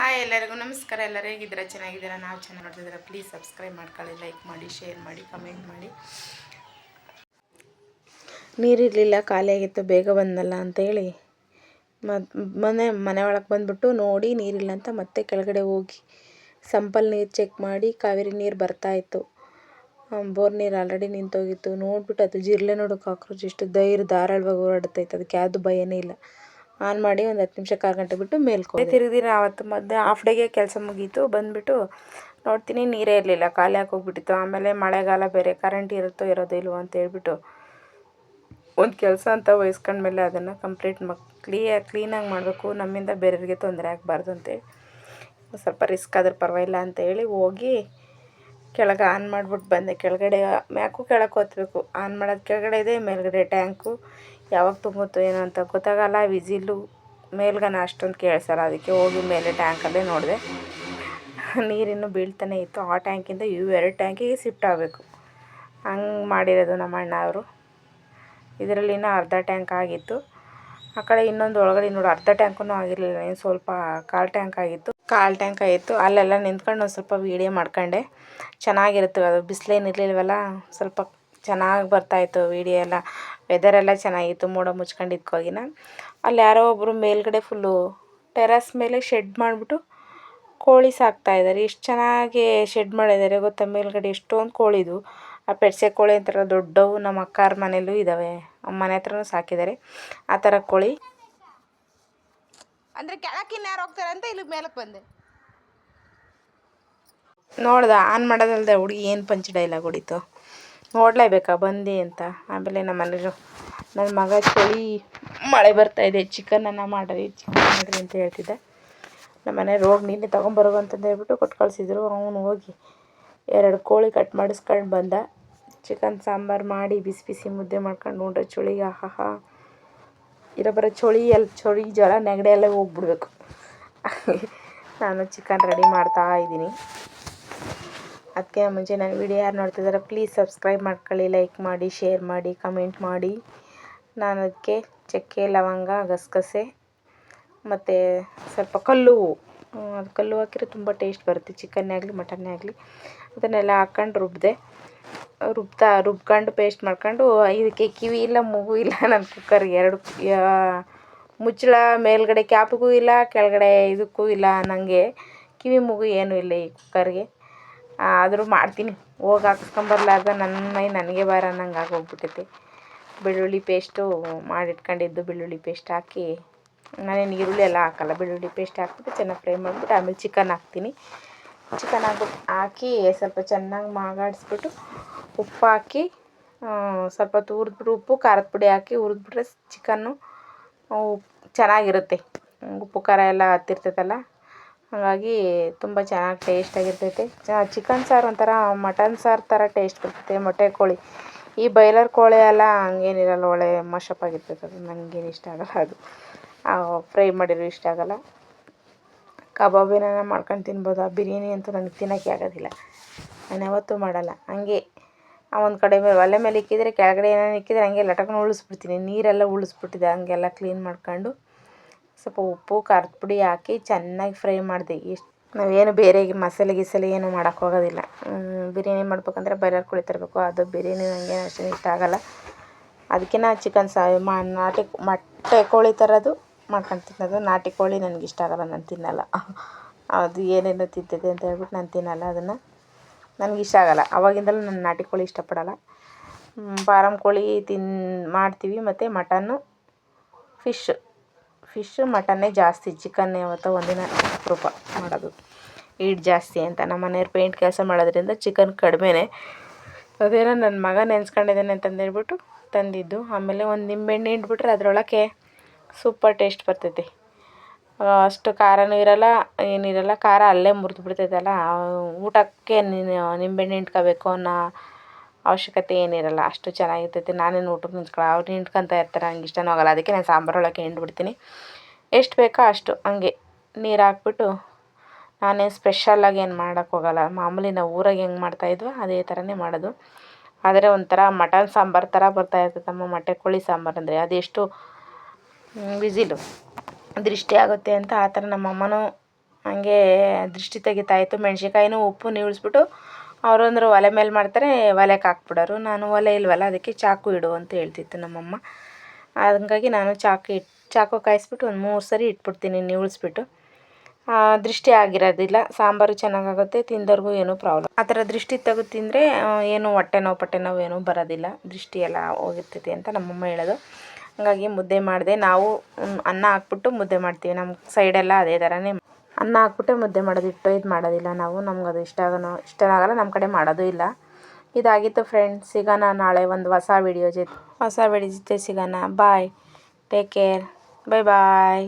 Hi ಎಲ್ಲರಿಗೂ ನಮಸ್ಕಾರ. ಎಲ್ಲರೂ ಹೇಗಿದ್ದೀರಾ? ಚೆನ್ನಾಗಿದ್ದೀರಾ? ನಾವು ಚೆನ್ನಾಗಿ ನೋಡ್ತಿದ್ದೀರಾ? ಪ್ಲೀಸ್ ಸಬ್ಸ್ಕ್ರೈಬ್ ಮಾಡ್ಕೊಳ್ಳಿ ಲೈಕ್ ಮಾಡಿ ಶೇರ್ ಮಾಡಿ ಕಮೆಂಟ್ ಮಾಡಿ. ನೀರಿರಲಿಲ್ಲ ಖಾಲಿಯಾಗಿತ್ತು ಬೇಗ ಬಂದಲ್ಲ ಅಂತೇಳಿ ಮತ್ತು ಮನೆ ಮನೆ ಒಳಗೆ ಬಂದುಬಿಟ್ಟು ನೋಡಿ ನೀರಿಲ್ಲ ಅಂತ ಮತ್ತೆ ಕೆಳಗಡೆ ಹೋಗಿ ಸಂಪಲ್ ನೀರು ಚೆಕ್ ಮಾಡಿ ಕಾವೇರಿ ನೀರು ಬರ್ತಾಯಿತ್ತು ಬೋರ್ ನೀರು ಆಲ್ರೆಡಿ ನಿಂತೋಗಿತ್ತು. ನೋಡ್ಬಿಟ್ಟು ಅದು ಜಿರ್ಲೆ ನೋಡು ಕಾಕ್ರೋಚ್ ಎಷ್ಟು ಧೈರ್ಯ ಧಾರಾಳವಾಗಿ ಓಡಾಡ್ತೈತೆ ಅದಕ್ಕೆ ಯಾವುದು ಭಯನೇ ಇಲ್ಲ. ಆನ್ ಮಾಡಿ ಒಂದು ಹತ್ತು ನಿಮಿಷ ಕಾಲು ಗಂಟೆ ಬಿಟ್ಟು ಮೇಲ್ಕೊ ತಿರುಗಿದಿನ ಆವತ್ತು ಮಧ್ಯೆ ಹಾಫ್ ಡೇಗೆ ಕೆಲಸ ಮುಗೀತು, ಬಂದುಬಿಟ್ಟು ನೋಡ್ತೀನಿ ನೀರೇ ಇರಲಿಲ್ಲ, ಖಾಲಿ ಹಾಕೋಗ್ಬಿಟ್ಟಿತ್ತು ಆಮೇಲೆ ಮಳೆಗಾಲ ಬೇರೆ ಕರೆಂಟ್ ಇರುತ್ತೋ ಇರೋದೋ ಇಲ್ವೋ ಅಂತ ಹೇಳ್ಬಿಟ್ಟು ಒಂದು ಕೆಲಸ ಅಂತ ವಹಿಸ್ಕೊಂಡ್ಮೇಲೆ ಅದನ್ನು ಕಂಪ್ಲೀಟ್ ಮಕ್ ಕ್ಲಿಯರ್ ಕ್ಲೀನಾಗಿ ಮಾಡಬೇಕು. ನಮ್ಮಿಂದ ಬೇರೆಯವ್ರಿಗೆ ತೊಂದರೆ ಆಗಬಾರ್ದು ಅಂತೇಳಿ. ಸ್ವಲ್ಪ ರಿಸ್ಕ್ ಆದ್ರೆ ಪರವಾಗಿಲ್ಲ ಅಂತ ಹೇಳಿ ಹೋಗಿ ಕೆಳಗೆ ಆನ್ ಮಾಡಿಬಿಟ್ಟು ಬಂದೆ. ಕೆಳಗಡೆ ಮ್ಯಾಕು ಕೆಳಗೆ ಹೊತ್ಬೇಕು ಆನ್ ಮಾಡೋದು ಕೆಳಗಡೆ ಇದೆ, ಮೇಲ್ಗಡೆ ಟ್ಯಾಂಕು. ಯಾವಾಗ ತುಂಬುತ್ತೋ ಏನೋ ಅಂತ ಗೊತ್ತಾಗಲ್ಲ. ವಿಸಿಲು ಮೇಲ್ಗನ ಅಷ್ಟೊಂದು ಕೇಳಿಸಲ್ಲ. ಅದಕ್ಕೆ ಹೋಗಿ ಮೇಲೆ ಟ್ಯಾಂಕಲ್ಲೇ ನೋಡಿದೆ. ನೀರಿನ್ನು ಬೀಳ್ತಾನೆ ಇತ್ತು. ಆ ಟ್ಯಾಂಕಿಂದ ಇವು ಎರಡು ಟ್ಯಾಂಕಿಗೆ ಶಿಫ್ಟ್ ಆಗಬೇಕು. ಹಂಗೆ ಮಾಡಿರೋದು ನಮ್ಮ ಅಣ್ಣ ಅವರು. ಇದರಲ್ಲಿ ಇನ್ನೂ ಅರ್ಧ ಟ್ಯಾಂಕ್ ಆಗಿತ್ತು. ಆ ಕಡೆ ಇನ್ನೊಂದು ಒಳಗಡೆ ನೋಡಿ, ಅರ್ಧ ಟ್ಯಾಂಕೂ ಆಗಿರಲಿಲ್ಲ ಏನು ಸ್ವಲ್ಪ ಕಾಲು ಟ್ಯಾಂಕ್ ಆಗಿತ್ತು. ಕಾಲು ಟ್ಯಾಂಕ್ ಆಗಿತ್ತು. ಅಲ್ಲೆಲ್ಲ ನಿಂತ್ಕೊಂಡು ಒಂದು ಸ್ವಲ್ಪ ವೀಡಿಯೋ ಮಾಡ್ಕೊಂಡೆ. ಚೆನ್ನಾಗಿರುತ್ತೆ, ಅದು ಬಿಸಿಲೇನಿರ್ಲಿಲ್ವಲ್ಲ ಸ್ವಲ್ಪ ಚೆನ್ನಾಗಿ ಬರ್ತಾಯಿತ್ತು ವೀಡಿಯೋ ಎಲ್ಲ. ವೆದರೆಲ್ಲ ಚೆನ್ನಾಗಿತ್ತು, ಮೋಡ ಮುಚ್ಕೊಂಡಿದ್ಕೋಗಿನ ಅಲ್ಲಿ ಯಾರೋ ಒಬ್ಬರು ಮೇಲ್ಗಡೆ ಫುಲ್ಲು ಟೆರಸ್ ಮೇಲೆ ಶೆಡ್ ಮಾಡಿಬಿಟ್ಟು ಕೋಳಿ ಸಾಕ್ತಾಯಿದ್ದಾರೆ ಎಷ್ಟು ಚೆನ್ನಾಗಿ ಶೆಡ್ ಮಾಡಿದ್ದಾರೆ. ಗೊತ್ತಾ ಮೇಲ್ಗಡೆ ಎಷ್ಟೊಂದು ಕೋಳಿದು. ಆ ಪೆಟ್ಸೆ ಕೋಳಿ ಅಂತಾರಲ್ಲ ದೊಡ್ಡವು ನಮ್ಮ ಅಕ್ಕಾರ ಮನೆಯಲ್ಲೂ ಇದ್ದಾವೆ ಮನೆ ಹತ್ರನೂ ಸಾಕಿದ್ದಾರೆ. ಆ ಥರ ಕೋಳಿ. ಅಂದರೆ ಕೆಳಕ್ಕೆ ಯಾರು ಹೋಗ್ತಾರೆ ಅಂತ ಇಲ್ಲಿ ಮೇಲಕ್ಕೆ ಬಂದೆ. ನೋಡ್ದೆ ಆನ್ ಮಾಡೋದಲ್ದೆ ಹುಡುಗಿ ಏನು ಪಂಚ ಡೈಲಾಗ್ ಹೊಡಿತು. ನೋಡಲೇಬೇಕಾ ಬಂದೆ ಅಂತ. ಆಮೇಲೆ ನಮ್ಮ ಮನೆಯವರು ನನ್ನ ಮಗ ಚಳಿ ಮಳೆ ಬರ್ತಾಯಿದೆ ಚಿಕನನ್ನು ಮಾಡಿರಿ ಚಿಕನ್ ಮಾಡಿರಿ ಅಂತ ಹೇಳ್ತಿದ್ದೆ. ನಮ್ಮ ಮನೆ ರೋಗ ನೀನೆ ತೊಗೊಂಬರೋ ಅಂತಂದು ಹೇಳ್ಬಿಟ್ಟು ಕೊಟ್ಟು ಕಳಿಸಿದ್ರು. ಅವನು ಹೋಗಿ ಎರಡು ಕೋಳಿ ಕಟ್ ಮಾಡಿಸ್ಕೊಂಡು ಬಂದ. ಚಿಕನ್, ಸಾಂಬಾರು ಮಾಡಿ ಬಿಸಿ ಬಿಸಿ ಮುದ್ದೆ ಮಾಡ್ಕೊಂಡು ಉಂಡ್ರೆ ಚಳಿಗೆ ಆಹಾ ಇರೋ ಬರೋ ಚಳಿ ಎಲ್ಲ ಚಳಿ ಜ್ವರ ನೆಗಡಿ ಎಲ್ಲ ಹೋಗ್ಬಿಡ್ಬೇಕು. ನಾನು ಚಿಕನ್ ರೆಡಿ ಮಾಡ್ತಾ ಇದ್ದೀನಿ. ಅದಕ್ಕೆ ಮುಂಚೆ ನನ್ನ ವಿಡಿಯೋ ಯಾರು ನೋಡ್ತಿದ್ದಾರೆ ಪ್ಲೀಸ್ ಸಬ್ಸ್ಕ್ರೈಬ್ ಮಾಡ್ಕೊಳ್ಳಿ, ಲೈಕ್ ಮಾಡಿ, ಶೇರ್ ಮಾಡಿ, ಕಮೆಂಟ್ ಮಾಡಿ. ನಾನು ಅದಕ್ಕೆ ಚಕ್ಕೆ, ಲವಂಗ, ಗಸಗಸೆ, ಮತ್ತು ಸ್ವಲ್ಪ ಕಲ್ಲು. ಅದು ಕಲ್ಲು ಹಾಕಿದ್ರೆ ತುಂಬ ಟೇಸ್ಟ್ ಬರುತ್ತೆ. ಚಿಕನ್ನೇ ಆಗಲಿ, ಮಟನ್ನೇ ಆಗಲಿ, ಅದನ್ನೆಲ್ಲ ಹಾಕ್ಕೊಂಡು ರುಬ್ಬಿದೆ ರುಬ್ತಾ, ರುಬ್ಕೊಂಡು ಪೇಸ್ಟ್ ಮಾಡ್ಕೊಂಡು, ಇದಕ್ಕೆ ಕಿವಿ ಇಲ್ಲ, ಮೂಗು ಇಲ್ಲ ನನ್ನ ಕುಕ್ಕರ್ಗೆ ಎರಡು ಮುಚ್ಚಳ ಮೇಲ್ಗಡೆ ಕ್ಯಾಪಿಗೂ ಇಲ್ಲ, ಕೆಳಗಡೆ ಇದಕ್ಕೂ ಇಲ್ಲ ನನಗೆ ಕಿವಿ, ಮೂಗು ಏನೂ ಇಲ್ಲ ಈ ಕುಕ್ಕರ್ಗೆ ಆದರೂ ಮಾಡ್ತೀನಿ. ಹೋಗಿ ಹಾಕ್ಸ್ಕೊಂಬರ್ಲಾರ್ದ ನನ್ನ ಮೈ ನನಗೆ ಬಾರ ಅನ್ನಂಗೆ ಆಗೋಗ್ಬಿಟ್ಟೈತೆ ಬೆಳ್ಳುಳ್ಳಿ ಪೇಸ್ಟು ಮಾಡಿಟ್ಕೊಂಡಿದ್ದು, ಬೆಳ್ಳುಳ್ಳಿ ಪೇಸ್ಟ್ ಹಾಕಿ ನಾನೇನು ಈರುಳ್ಳಿ ಎಲ್ಲ ಹಾಕಲ್ಲ, ಬೆಳ್ಳುಳ್ಳಿ ಪೇಸ್ಟ್ ಹಾಕ್ಬಿಟ್ಟು ಚೆನ್ನಾಗಿ ಫ್ರೈ ಮಾಡಿಬಿಟ್ಟು ಆಮೇಲೆ ಚಿಕನ್ ಹಾಕ್ತೀನಿ. ಚಿಕನ್ ಹಾಕ್ಬಿಟ್ಟು ಹಾಕಿ ಸ್ವಲ್ಪ ಚೆನ್ನಾಗಿ ಮಾಗಾಡಿಸ್ಬಿಟ್ಟು ಉಪ್ಪು ಹಾಕಿ ಸ್ವಲ್ಪ ಹೊತ್ತು ಹುರಿದ್ಬಿಟ್ಟು ಉಪ್ಪು, ಖಾರದ ಪುಡಿ ಹಾಕಿ ಹುರಿದ್ಬಿಟ್ರೆ ಚಿಕನ್ನು ಚೆನ್ನಾಗಿರುತ್ತೆ. ಉಪ್ಪು, ಖಾರ ಎಲ್ಲ ಹತ್ತಿರ್ತೈತಲ್ಲ, ಹಾಗಾಗಿ ತುಂಬ ಚೆನ್ನಾಗಿ ಟೇಸ್ಟಾಗಿರ್ತೈತೆ ಚಿಕನ್ ಸಾರು ಒಂಥರ ಮಟನ್ ಸಾರು ಥರ ಟೇಸ್ಟ್ ಬರ್ತೈತೆ, ಮೊಟ್ಟೆ ಕೋಳಿ. ಈ ಬೈಲರ್ ಕೋಳಿ ಎಲ್ಲ ಹಂಗೇನಿರಲ್ಲ, ಒಳ್ಳೆ ಮಶಪ್ ಆಗಿರ್ತೈತೆ, ಅದು ನನಗೇನು ಇಷ್ಟ ಆಗಲ್ಲ ಅದು. ಫ್ರೈ ಮಾಡಿರೋ ಇಷ್ಟ ಆಗಲ್ಲ. ಕಬಾಬ್ ಏನಾರ ಮಾಡ್ಕೊಂಡು ತಿನ್ಬೋದು? ಆ ಬಿರಿಯಾನಿ ಅಂತೂ ನನಗೆ ತಿನ್ನೋಕ್ಕೆ ಆಗೋದಿಲ್ಲ. ನಾನು ಯಾವತ್ತೂ ಮಾಡಲ್ಲ. ಹಂಗೆ ಒಂದು ಕಡೆ ಒಲೆ ಮೇಲೆ ಇಕ್ಕಿದರೆ ಕೆಳಗಡೆ ಏನಾರು ಇಕ್ಕಿದ್ರೆ ಹಂಗೆ ಲಟಕ್ನ ಉಳಿಸ್ಬಿಡ್ತೀನಿ. ನೀರೆಲ್ಲ ಉಳಿಸ್ಬಿಟ್ಟಿದೆ. ಹಂಗೆಲ್ಲ ಕ್ಲೀನ್ ಮಾಡ್ಕೊಂಡು ಸ್ವಲ್ಪ ಉಪ್ಪು, ಖಾರದ ಪುಡಿ ಹಾಕಿ ಚೆನ್ನಾಗಿ ಫ್ರೈ ಮಾಡಿದೆ. ಎಷ್ಟು ನಾವೇನು ಬೇರೆ ಮಸಾಲೆ ಗಿಸಾಲೆ ಏನು ಮಾಡೋಕ್ಕೆ ಹೋಗೋದಿಲ್ಲ. ಬಿರಿಯಾನಿ ಮಾಡ್ಬೇಕಂದ್ರೆ ಬೈಲರ್ ಕೋಳಿ ತರಬೇಕು ಅದು ಬಿರಿಯಾನಿ ನನಗೆ ಅಷ್ಟೇನು ಇಷ್ಟ ಆಗೋಲ್ಲ. ಅದಕ್ಕೆ ನಾ ಚಿಕನ್ ಮಾ ನಾಟಿ ಮೊಟ್ಟೆ ಕೋಳಿ ತರೋದು ಮಾಡ್ಕೊಂಡು ತಿನ್ನೋದು. ನಾಟಿ ಕೋಳಿ ನನಗೆ ಇಷ್ಟ ಆಗಲ್ಲ, ನಾನು ತಿನ್ನಲ್ಲ. ಅದು ಏನೇನು ತಿಂತಿದೆ ಅಂತ ಹೇಳ್ಬಿಟ್ಟು ನಾನು ತಿನ್ನಲ್ಲ ಅದನ್ನು. ನನಗೆ ಇಷ್ಟ ಆಗಲ್ಲ. ಅವಾಗಿಂದಲೂ ನಾನು ನಾಟಿ ಕೋಳಿ ಇಷ್ಟಪಡಲ್ಲ. ಫಾರಮ್ ಕೋಳಿ ತಿನ್, ಮಾಡ್ತೀವಿ. ಮತ್ತು ಮಟನ್ನು, ಫಿಶ್. ಫಿಶ್, ಮಟನ್ನೇ ಜಾಸ್ತಿ. ಚಿಕನ್ ಯಾವತ್ತೋ ಒಂದಿನ ಅಪರೂಪ ಮಾಡೋದು. ಈಟ್ ಜಾಸ್ತಿ ಅಂತ. ನಮ್ಮ ಮನೆಯವ್ರು ಪೇಂಟ್ ಕೆಲಸ ಮಾಡೋದ್ರಿಂದ ಚಿಕನ್ ಕಡಿಮೆನೇ. ಅದೇನೋ ನನ್ನ ಮಗ ನೆನ್ಸ್ಕೊಂಡಿದ್ದಾನೆ ಅಂತಂದೇಳ್ಬಿಟ್ಟು ತಂದಿದ್ದು. ಆಮೇಲೆ ಒಂದು ನಿಂಬೆಹಣ್ಣು ಇಟ್ಬಿಟ್ರೆ ಅದರೊಳಗೆ ಸೂಪರ್ ಟೇಸ್ಟ್ ಬರ್ತೈತಿ. ಅಷ್ಟು ಖಾರನೂ ಇರಲ್ಲ ಏನಿರಲ್ಲ ಖಾರ ಅಲ್ಲೇ ಮುರಿದು ಬಿಡ್ತೈತಲ್ಲ ಊಟಕ್ಕೆ ನಿಂಬೆಹಣ್ಣು ಹಿಂಡ್ಕೋಬೇಕು ಅನ್ನೋ ಅವಶ್ಯಕತೆ ಏನಿರಲ್ಲ ಅಷ್ಟು ಚೆನ್ನಾಗಿರ್ತೈತಿ. ನಾನೇನು ಊಟಕ್ಕೆ ನಿಂತ್ಕೊಳ್ಳೋ ಅವ್ರು ಹಿಂಡ್ಕೊತ ಇರ್ತಾರೆ, ನಂಗೆ ಇಷ್ಟನೂ ಆಗೋಲ್ಲ ಅದಕ್ಕೆ ನಾನು ಸಾಂಬಾರೊಳಗೆ ಹಿಂಡ್ಬಿಡ್ತೀನಿ. ಎಷ್ಟು ಬೇಕೋ ಅಷ್ಟು, ಹಂಗೆ ನೀರು ಹಾಕ್ಬಿಟ್ಟು ನಾನೇನು ಸ್ಪೆಷಲ್ಲಾಗಿ ಏನು ಮಾಡೋಕ್ಕೆ ಹೋಗಲ್ಲ, ಮಾಮೂಲಿ ನಾವು ಊರಾಗೆ ಹೆಂಗೆ ಮಾಡ್ತಾಯಿದ್ವೋ ಅದೇ ಥರನೇ ಮಾಡೋದು. ಆದರೆ ಒಂಥರ ಮಟನ್ ಸಾಂಬಾರು ಥರ ಬರ್ತಾ ಇರ್ತೈತಮ್ಮ ಮೊಟ್ಟೆ ಕೋಳಿ ಸಾಂಬಾರು ಅಂದರೆ ಅದೆಷ್ಟು ವಿಸಿಲು ದೃಷ್ಟಿ ಆಗುತ್ತೆ ಅಂತ ಆ ಥರ ನಮ್ಮ ಅಮ್ಮನೂ ಹಾಗೆ ದೃಷ್ಟಿ ತೆಗಿತಾ ಇತ್ತು ಮೆಣ್ಸಿನ್ಕಾಯಿನೂ ಉಪ್ಪು ಇಳಿಸ್ಬಿಟ್ಟು ಅವರಂದ್ರೆ ಒಲೆ ಮೇಲೆ ಮಾಡ್ತಾರೆ, ಒಲೆಗೆ ಹಾಕ್ಬಿಡೋರು. ನಾನು ಒಲೆ ಇಲ್ವಲ್ಲ, ಅದಕ್ಕೆ ಚಾಕು ಇಡು ಅಂತ ಹೇಳ್ತಿತ್ತು ನಮ್ಮಮ್ಮ. ಹಂಗಾಗಿ ನಾನು ಚಾಕು ಇಟ್ಟು ಚಾಕು ಕಾಯಿಸ್ಬಿಟ್ಟು ಒಂದು ಮೂರು ಸರಿ ಇಟ್ಬಿಡ್ತೀನಿ ನೀವಿಳಿಸ್ಬಿಟ್ಟು. ದೃಷ್ಟಿ ಆಗಿರೋದಿಲ್ಲ. ಸಾಂಬಾರು ಚೆನ್ನಾಗಾಗುತ್ತೆ, ತಿಂದವ್ರಿಗೂ ಏನೂ ಪ್ರಾಬ್ಲಮ್ ಆ ಥರ ದೃಷ್ಟಿ ತೆಗೆದು ತಿಂದರೆ ಏನು ಹೊಟ್ಟೆ ನೋವು, ಪಟ್ಟೆ ನೋವು ಏನೂ ಬರೋದಿಲ್ಲ. ದೃಷ್ಟಿ ಎಲ್ಲ ಹೋಗಿರ್ತೈತಿ ಅಂತ ನಮ್ಮಮ್ಮ ಹೇಳೋದು. ಹಾಗಾಗಿ ಮುದ್ದೆ ಮಾಡಿದೆ. ನಾವು ಅನ್ನ ಹಾಕ್ಬಿಟ್ಟು ಮುದ್ದೆ ಮಾಡ್ತೀವಿ. ನಮ್ಮ ಸೈಡೆಲ್ಲ ಅದೇ ಥರನೇ ಅನ್ನ ಹಾಕ್ಬಿಟ್ಟೆ ಮುದ್ದೆ ಮಾಡೋದು ಇಟ್ಟು ಇದು ಮಾಡೋದಿಲ್ಲ ನಾವು. ನಮ್ಗೆ ಅದು ಇಷ್ಟ ಆಗೋ ಇಷ್ಟ ಆಗಲ್ಲ ನಮ್ಮ ಕಡೆ ಮಾಡೋದು ಇಲ್ಲ. ಇದಾಗಿತ್ತು ಫ್ರೆಂಡ್ಸ್ ಸಿಗೋಣ ನಾಳೆ ಒಂದು ಹೊಸ ವಿಡಿಯೋ ಜೊತೆ, ಹೊಸ ವಿಡಿಯೋ ಜೊತೆ ಸಿಗೋಣ. ಬಾಯ್ ಟೇಕ್ ಕೇರ್ ಬಾಯ್ ಬಾಯ್